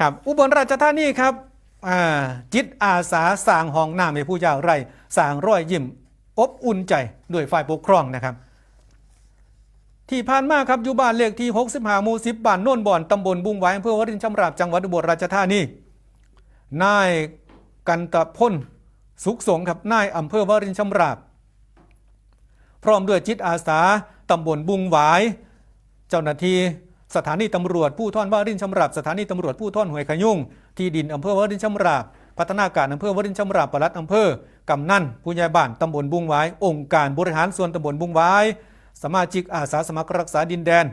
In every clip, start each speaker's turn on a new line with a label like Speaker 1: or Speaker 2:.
Speaker 1: ครับอุบลราชธานีครับจิตอาสาสร้างห้องน้ำให้ผู้ยากไร้สร้างร้อยยิ้มอบอุ่นใจด้วยฝ่ายปกครองนะครับ ที่ผ่านมาครับอยู่บ้านเลขที่ 65หมู่10บ้านโน่นบ่อนตำบลบุงไว้อำเภอวรินชำราบจังหวัดอุบลราชธานีนายกันตะพลสุขสงฆ์ครับนายอำเภอวรินชำราบ พร้อมด้วยจิตอาสาตำบลบุงหวาย เจ้าหน้าที่ สถานีตำรวจผู้ท่อนวารินชำราบสถานีตำรวจผู้ท่อนห้วยขยุ่ง ที่ดินอำเภอวารินชำราบ พัฒนาการอำเภอวารินชำราบปลัดอำเภอกำนันผู้ใหญ่บ้านตำบลบุงหวายองค์การบริหารส่วนตำบลบุงหวายสมาชิกอาสาสมัครรักษาดินแดน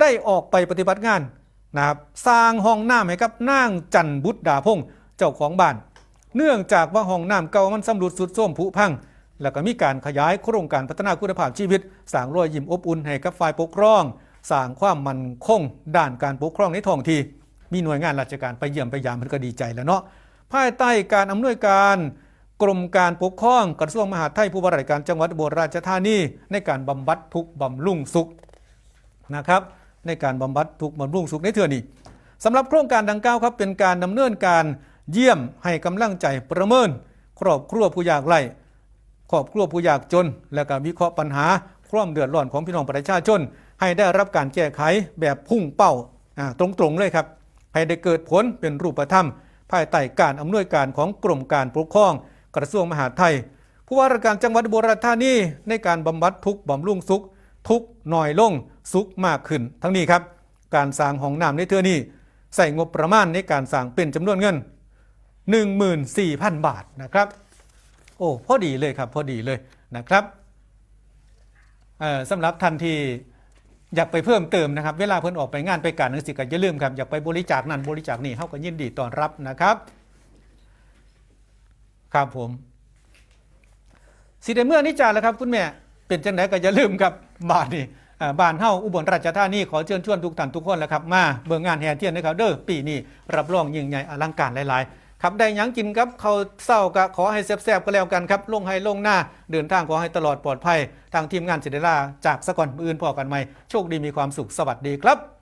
Speaker 1: ได้ออกไปปฏิบัติงานนะครับสร้างห้องน้ำให้กับนางจันบุตรดาพงเจ้าของบ้าน เนื่องจากว่าห้องน้ำเก่ามันสำรุดสุดโทรมผุพัง แล้วก็มีการขยายโครงการพัฒนาคุณภาพชีวิตสร้างรอยยิ้มอบอุ่นให้กับฝ่ายปกครอง สร้างความมั่นคงด้านการปกครองในท้องที่มีหน่วยงานราชการไปเยี่ยมไปยามมันก็ดีใจแล้วเนาะภายใต้การอำนวยการกรมการปกครองกระทรวงมหาดไทยผู้บริการจังหวัดอุบลราชธานีในการบำบัดทุกบำรุงสุขนะครับในการบำบัดทุกบำรุงสุขในเทือนี้สำหรับโครงการดังกล่าวครับเป็นการดำเนินการเยี่ยมให้กำลังใจประเมิน ครอบครัวผู้ยากไร้ครอบครัวผู้ยากจน และก็วิเคราะห์ปัญหาความเดือดร้อนของพี่น้องประชาชน ให้ได้รับการแก้ไขแบบพุ่งเป้าตรงๆเลยครับ ให้ได้เกิดผลเป็นรูปธรรม ภายใต้การอำนวยการของกรมการปกครอง กระทรวงมหาดไทย ผู้ว่าราชการจังหวัดอุบลราชธานีในการบำบัดทุกบำรุงสุข ทุกข์น้อยลงสุขมากขึ้น ทั้งนี้ครับ การสร้างห้องน้ำในเทือนี้ใส่งบประมาณในการสร้างเป็นจำนวนเงิน 14,000 บาทนะครับ โอ้พอดีเลยครับพอดีเลยนะครับสำหรับท่านที่ อยากไปเพิ่มเติมนะครับ เวลาเพิ่นออกไปงานไปการหนังสือก็อย่าลืมครับอยากไปบริจาคนั่นบริจาคนี่เขาก็ยินดีต้อนรับนะครับ ครับผมสิได้เมื่อนิจาแล้วครับ คุณแม่เป็นจังไดก็อย่าลืมครับบ้านนี่บ้านเฮาอุบลราชธานีขอเชิญชวนทุกท่านทุกคนแหละครับมาเบิ่งงานแห่เทียนนะครับเด้อปีนี้รับรองยิ่งใหญ่อลังการหลายๆ ครับได้ยังกินครับเขาเศร้าก็ขอให้แซ่บๆก็แล้วกันครับลงให้ลงหน้า เดินทางขอให้ตลอดปลอดภัย ทางทีมงานเสได็จลาจากสกอนออื่นพอกันใหม่โชคดีมีความสุขสวัสดีครับ